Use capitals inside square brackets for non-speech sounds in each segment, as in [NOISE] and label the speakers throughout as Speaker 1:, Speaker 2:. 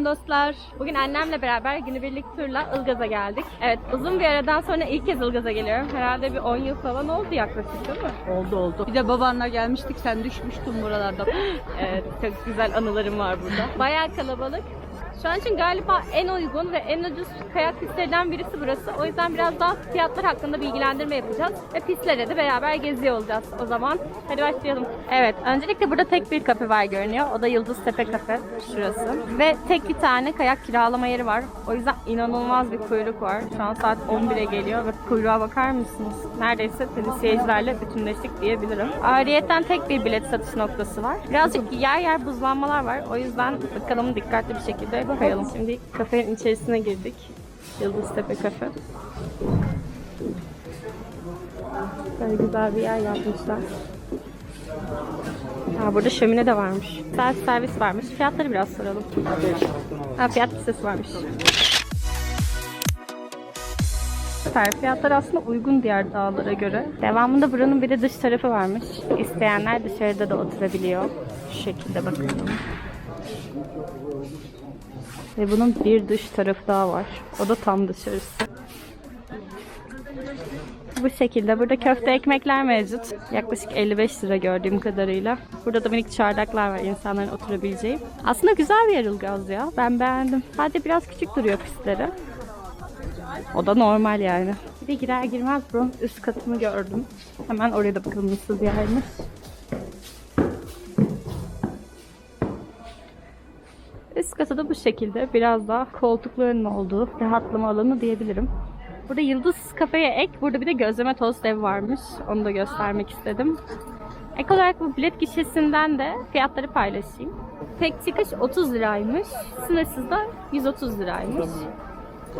Speaker 1: Selam dostlar.
Speaker 2: Bugün annemle beraber günübirlik turla Ilgaz'a geldik. Evet uzun bir aradan sonra ilk kez Ilgaz'a geliyorum. Herhalde bir 10 yıl falan oldu yaklaşık değil mi?
Speaker 1: Oldu oldu. Bir de babanla gelmiştik. Sen düşmüştün buralarda. [LAUGHS]
Speaker 2: Evet çok güzel anılarım var burada. Bayağı kalabalık. Şu an için galiba en uygun ve en ucuz kayak pistlerinden birisi burası. O yüzden biraz daha fiyatlar hakkında bilgilendirme yapacağız. Ve pistlere de beraber geziyor olacağız o zaman. Hadi başlayalım. Evet, öncelikle burada tek bir kafe var görünüyor. O da Yıldız Tepe Kafe. Şurası. Ve tek bir tane kayak kiralama yeri var. O yüzden inanılmaz bir kuyruk var. Şu an saat 11'e geliyor ve kuyruğa bakar mısınız? Neredeyse tenisiyecilerle bütünleştik diyebilirim. Ayrıyeten tek bir bilet satış noktası var. Birazcık yer yer buzlanmalar var. O yüzden bakalım dikkatli bir şekilde kayalım. Şimdi kafenin içerisine girdik. Yıldız Tepe Kafe. Böyle güzel bir yer yapmışlar. Ha, burada şömine de varmış. Self servis varmış. Fiyatları biraz soralım. Ha, fiyat listesi varmış. Süper. Fiyatlar aslında uygun diğer dağlara göre. Devamında buranın bir de dış tarafı varmış. İsteyenler dışarıda da oturabiliyor. Şu şekilde bakalım. Ve bunun bir dış tarafı daha var. O da tam dışarısı. Bu şekilde. Burada köfte ekmekler mevcut. Yaklaşık 55 lira gördüğüm kadarıyla. Burada da minik çardaklar var insanların oturabileceği. Aslında güzel bir yer Ilgaz ya. Ben beğendim. Sadece biraz küçük duruyor pistleri. O da normal yani. Bir de girer girmez buranın üst katını gördüm. Hemen oraya da bakalım nasıl bir yermiş. Üst katı da bu şekilde. Biraz daha koltukların olduğu rahatlama alanı diyebilirim. Burada Yıldız Kafe'ye ek, burada bir de gözleme tost ev varmış. Onu da göstermek istedim. Ek olarak bu bilet gişesinden de fiyatları paylaşayım. Tek çıkış 30 liraymış. Sınırsız da 130 liraymış.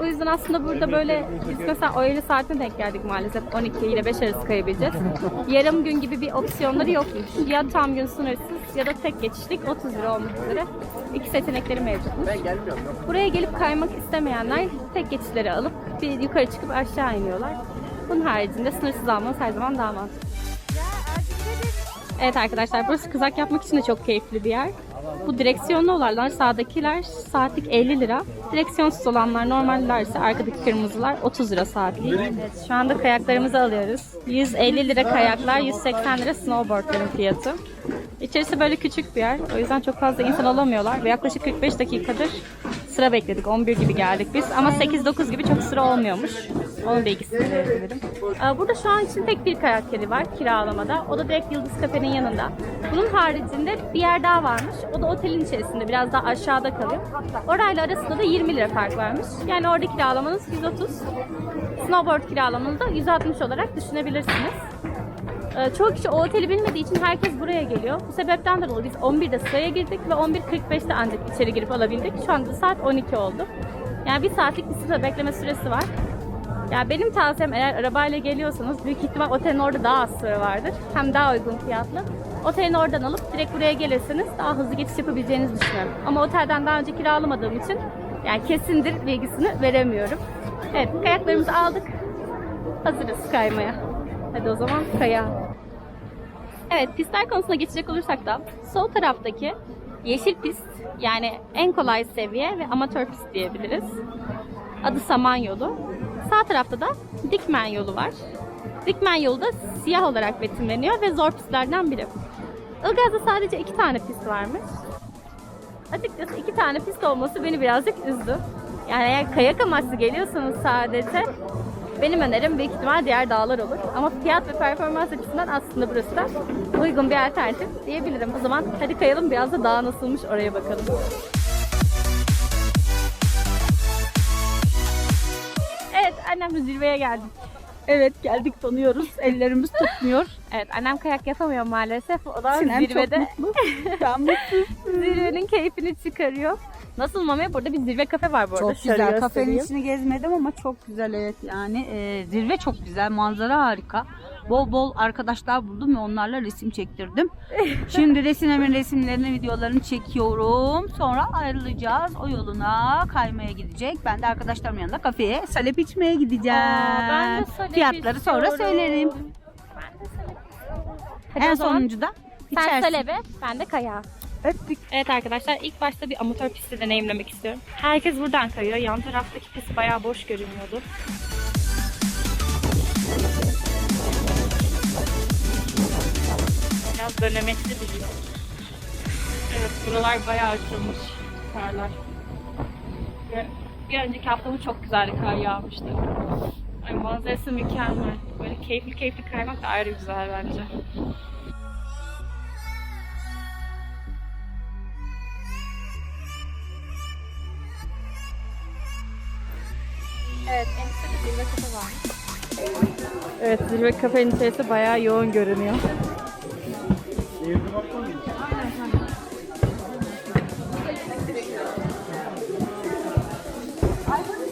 Speaker 2: O yüzden aslında burada böyle biz mesela öğle saatine denk geldik maalesef 12 ile 5 arası kayabileceğiz. Yarım gün gibi bir opsiyonları yokmuş. Ya tam gün sınırsız ya da tek geçişlik 30 lira olmak üzere iki seçenekleri mevcutmuş. Buraya gelip kaymak istemeyenler tek geçişleri alıp bir yukarı çıkıp aşağı iniyorlar. Bunun haricinde sınırsız almanız her zaman daha mantıklı. Evet arkadaşlar burası kızak yapmak için de çok keyifli bir yer. Bu direksiyonlu olanlar sağdakiler saatlik 50 lira. Direksiyonsuz olanlar normaller ise arkadaki kırmızılar 30 lira saatlik. Evet, şu anda kayaklarımızı alıyoruz. 150 lira kayaklar, 180 lira snowboardların fiyatı. İçerisi böyle küçük bir yer. O yüzden çok fazla insan alamıyorlar ve yaklaşık 45 dakikadır sıra bekledik. 11 gibi geldik biz ama 8-9 gibi çok sıra olmuyormuş. Onun bilgisini verebilirim. Ee, Burada şu an için tek bir kayak yeri var kiralamada. O da direkt Yıldız Kafe'nin yanında. Bunun haricinde bir yer daha varmış. O da otelin içerisinde biraz daha aşağıda kalıyor. Orayla arasında da 20 lira fark varmış. Yani orada kiralamanız 130. Snowboard kiralamanızı da 160 olarak düşünebilirsiniz. Ee, Çoğu kişi o oteli bilmediği için herkes buraya geliyor. Bu sebepten dolayı biz 11'de sıraya girdik ve 11.45'te ancak içeri girip alabildik. Şu anda saat 12 oldu. Yani bir saatlik bir sıra bekleme süresi var. Ya benim tavsiyem eğer arabayla geliyorsanız büyük ihtimal otelin orada daha az sıra vardır. Hem daha uygun fiyatlı. Otelin oradan alıp direkt buraya gelirseniz daha hızlı geçiş yapabileceğinizi düşünüyorum. Ama otelden daha önce kiralamadığım için yani kesindir bilgisini veremiyorum. Evet kayaklarımızı aldık. Hazırız kaymaya. Hadi o zaman kaya. Evet pistler konusuna geçecek olursak da sol taraftaki yeşil pist yani en kolay seviye ve amatör pist diyebiliriz. Adı Samanyolu. Sağ tarafta da Dikmen yolu var. Dikmen yolu da siyah olarak betimleniyor ve zor pistlerden biri. Ilgaz'da sadece iki tane pist varmış. Açıkçası iki tane pist olması beni birazcık üzdü. Yani eğer kayak amaçlı geliyorsanız sadece benim önerim büyük ihtimal diğer dağlar olur. Ama fiyat ve performans açısından aslında burası da uygun bir alternatif diyebilirim. O zaman hadi kayalım biraz da dağ nasılmış oraya bakalım. Evet annemle zirveye geldik.
Speaker 1: Evet geldik tanıyoruz. [LAUGHS] Ellerimiz tutmuyor.
Speaker 2: Evet annem kayak yapamıyor maalesef. O da
Speaker 1: Sinem
Speaker 2: zirvede
Speaker 1: çok mutlu. Ben [LAUGHS] mutluyum.
Speaker 2: zirvenin keyfini çıkarıyor. Nasıl Mami? Burada bir zirve kafe var bu arada.
Speaker 1: Çok
Speaker 2: Şöyle
Speaker 1: güzel. Kafenin
Speaker 2: göstereyim.
Speaker 1: içini gezmedim ama çok güzel evet yani. Ee, zirve çok güzel. Manzara harika. Bol bol arkadaşlar buldum ve onlarla resim çektirdim. Şimdi resimlerin resimlerini, videolarını çekiyorum. Sonra ayrılacağız. O yoluna kaymaya gidecek. Ben de arkadaşlarımın yanında kafeye salep içmeye gideceğim.
Speaker 2: Aa, ben de salep
Speaker 1: Fiyatları sonra
Speaker 2: istiyorum.
Speaker 1: söylerim.
Speaker 2: Ben de salep. Hadi
Speaker 1: en sonuncu da
Speaker 2: sen
Speaker 1: içersin.
Speaker 2: salebe, ben de kaya.
Speaker 1: Öptük.
Speaker 2: Evet arkadaşlar ilk başta bir amatör pisti deneyimlemek istiyorum. Herkes buradan kayıyor. Yan taraftaki pist bayağı boş görünüyordu. Bir yol. Evet buralar bayağı açılmış karlar. Ve bir önceki haftamız çok güzeldi kar yağmıştı. Ay manzarası mükemmel. Böyle keyifli keyifli kaymak da ayrı güzel bence. Evet, en zirve kafe var. Evet, zirve kafenin içerisi bayağı yoğun görünüyor.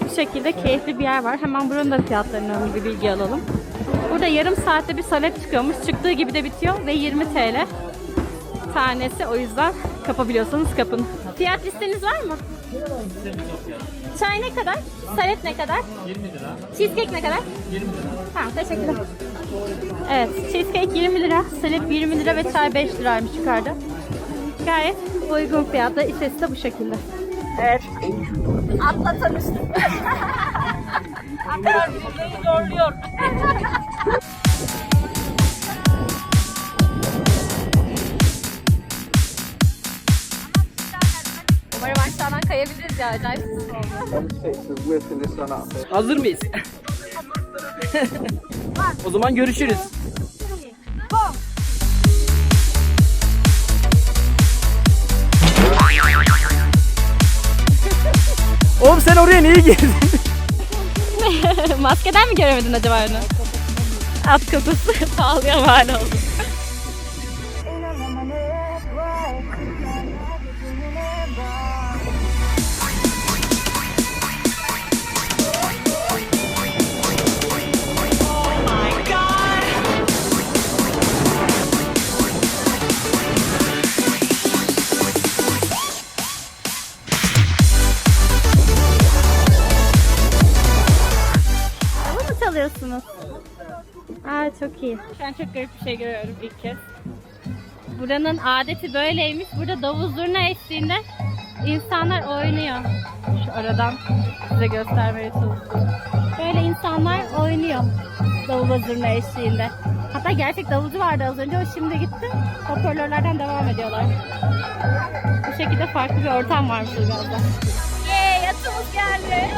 Speaker 2: Bu şekilde keyifli bir yer var. Hemen buranın da fiyatlarından bir bilgi alalım. Burada yarım saatte bir salet çıkıyormuş. Çıktığı gibi de bitiyor ve 20 TL tanesi. O yüzden kapabiliyorsanız kapın. Fiyat listeniz var mı? Çay ne kadar? Salet ne kadar? 20 lira. Cheesecake ne kadar? 20 lira. Tamam teşekkürler. Evet cheesecake 20 lira, salet 20 lira ve çay 5 liraymış yukarıda. Gayet uygun fiyatlı. İçerisi de bu şekilde. Evet. Atlatırmıştım. Atlar birbirlerini zorluyor. Umarım aşağıdan kayabiliriz ya. Acayip oldu.
Speaker 3: Hazır mıyız? [LAUGHS] o zaman görüşürüz. Oğlum sen oraya niye girdin? [LAUGHS] [LAUGHS]
Speaker 2: Maskeden mi göremedin acaba onu? At kokusu [LAUGHS] pahalıya mal oldu. Çalıyorsunuz? Aa çok iyi. Ben çok garip bir şey görüyorum ilk kez. Buranın adeti böyleymiş. Burada davul zurna eşliğinde insanlar oynuyor. Şu aradan size göstermeye çalışıyorum. Böyle insanlar oynuyor davul zurna eşliğinde. Hatta gerçek davulcu vardı az önce. O şimdi gitti. Hoparlörlerden devam ediyorlar. Bu şekilde farklı bir ortam varmış Ilgaz'da. Yeee yatımız geldi.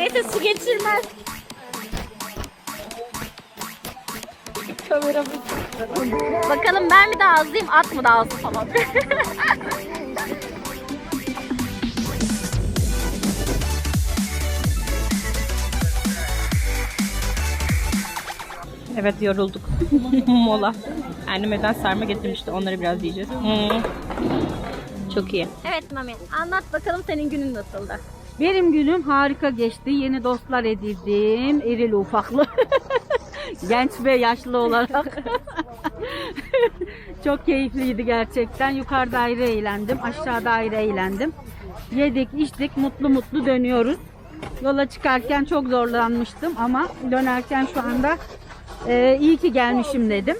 Speaker 2: Neyse su geçirmez. Kameramız. Bakalım ben mi daha hızlıyım at mı daha hızlı falan. [LAUGHS] evet yorulduk. [LAUGHS] Mola. Annem evden sarma getirmişti. Onları biraz yiyeceğiz. Hmm. Çok iyi. Evet Mami anlat bakalım senin günün nasıldı?
Speaker 1: Benim günüm harika geçti. Yeni dostlar edindim. Erili ufaklı. [LAUGHS] Genç ve yaşlı olarak. [LAUGHS] Çok keyifliydi gerçekten. Yukarıda ayrı eğlendim. Aşağıda ayrı eğlendim. Yedik, içtik, mutlu mutlu dönüyoruz. Yola çıkarken çok zorlanmıştım ama dönerken şu anda e, iyi ki gelmişim dedim.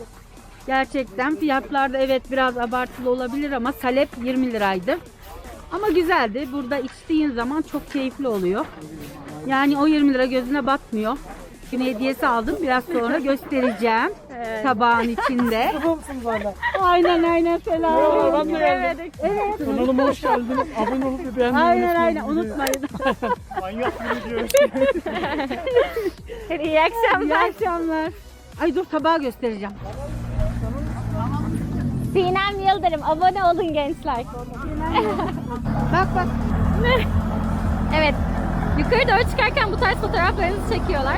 Speaker 1: Gerçekten fiyatlarda evet biraz abartılı olabilir ama salep 20 liraydı. Ama güzeldi. Burada içtiğin zaman çok keyifli oluyor. Yani o 20 lira gözüne batmıyor. Yine hediyesi aldım. Biraz sonra göstereceğim. Tabağın içinde. [LAUGHS] aynen aynen selam.
Speaker 3: Merhaba, ben de geldim.
Speaker 1: Evet. Evet.
Speaker 3: Kanalıma hoş geldiniz. Abone olup bir beğenmeyi
Speaker 1: Aynen
Speaker 3: unutmayın.
Speaker 1: aynen unutmayın. [LAUGHS]
Speaker 3: Manyak bir video.
Speaker 2: İyi [LAUGHS]
Speaker 1: İyi
Speaker 2: akşamlar.
Speaker 1: akşamlar. Ay dur tabağı göstereceğim.
Speaker 2: Sinem Yıldırım. Abone olun gençler.
Speaker 1: Bak bak.
Speaker 2: Evet. Yukarı doğru çıkarken bu tarz fotoğraflarınızı çekiyorlar.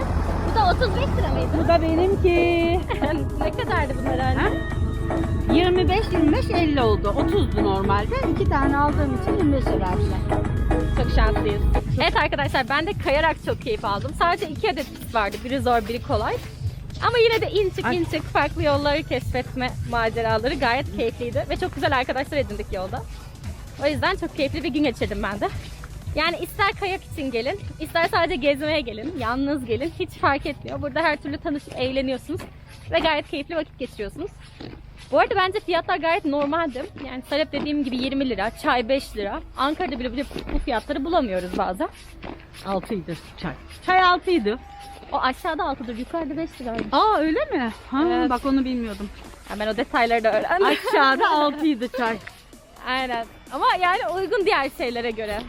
Speaker 2: Bu da 35 lira mıydı?
Speaker 1: Bu da benimki. [LAUGHS]
Speaker 2: ne kadardı bunlar
Speaker 1: Ha?
Speaker 2: anne?
Speaker 1: 25 25 50 oldu. 30'du normalde. İki tane aldığım için 25 lira verdiler.
Speaker 2: Çok şanslıyız. Evet arkadaşlar ben de kayarak çok keyif aldım. Sadece iki adet pist vardı. Biri zor biri kolay. Ama yine de in çık
Speaker 1: Ay.
Speaker 2: farklı yolları keşfetme maceraları gayet keyifliydi. Ve çok güzel arkadaşlar edindik yolda. O yüzden çok keyifli bir gün geçirdim ben de. Yani ister kayak için gelin, ister sadece gezmeye gelin, yalnız gelin. Hiç fark etmiyor. Burada her türlü tanışıp eğleniyorsunuz. Ve gayet keyifli vakit geçiriyorsunuz. Bu arada bence fiyatlar gayet normaldi. Yani Salep dediğim gibi 20 lira, çay 5 lira. Ankara'da bile bile bu fiyatları bulamıyoruz bazen.
Speaker 1: 6'ydı çay. Çay 6'ydı.
Speaker 2: O aşağıda 6'dır, yukarıda 5 liraymış.
Speaker 1: Aa öyle mi? Ha,
Speaker 2: Evet.
Speaker 1: Bak onu bilmiyordum.
Speaker 2: Hemen o detayları da öğrendim.
Speaker 1: Aşağıda [LAUGHS] 6'ydı çay.
Speaker 2: Aynen. Ama yani uygun diğer şeylere göre.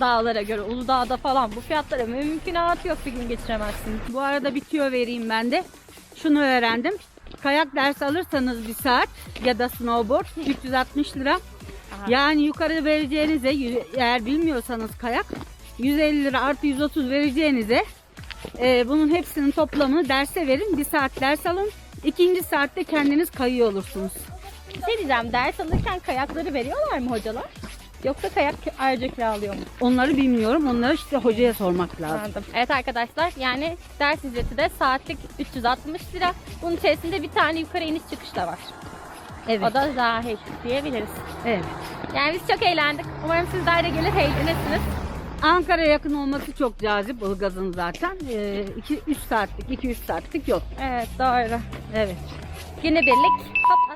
Speaker 2: Dağlara göre, Uludağ'da falan bu fiyatlara mümkünatı yok bir gün geçiremezsin.
Speaker 1: Bu arada bir tüyo vereyim ben de. Şunu öğrendim. Kayak dersi alırsanız bir saat ya da snowboard 360 lira. Yani yukarı vereceğinize eğer bilmiyorsanız kayak 150 lira artı 130 vereceğinize e, bunun hepsinin toplamını derse verin. Bir saat ders alın. İkinci saatte kendiniz kayıyor olursunuz.
Speaker 2: Bir şey diyeceğim, ders alırken kayakları veriyorlar mı hocalar? Yoksa kayak ayrıca kiralıyor mu?
Speaker 1: Onları bilmiyorum. Onları işte hocaya sormak lazım.
Speaker 2: Anladım. Evet arkadaşlar yani ders ücreti de saatlik 360 lira. Bunun içerisinde bir tane yukarı iniş çıkış da var.
Speaker 1: Evet.
Speaker 2: O da dahil diyebiliriz.
Speaker 1: evet.
Speaker 2: Yani biz çok eğlendik. Umarım sizler de gelir eğlenirsiniz.
Speaker 1: Ankara'ya yakın olması çok cazip Ilgaz'ın zaten. 2-3 saatlik, 2-3 saatlik yok.
Speaker 2: Evet doğru.
Speaker 1: Evet.
Speaker 2: Günübirlik hop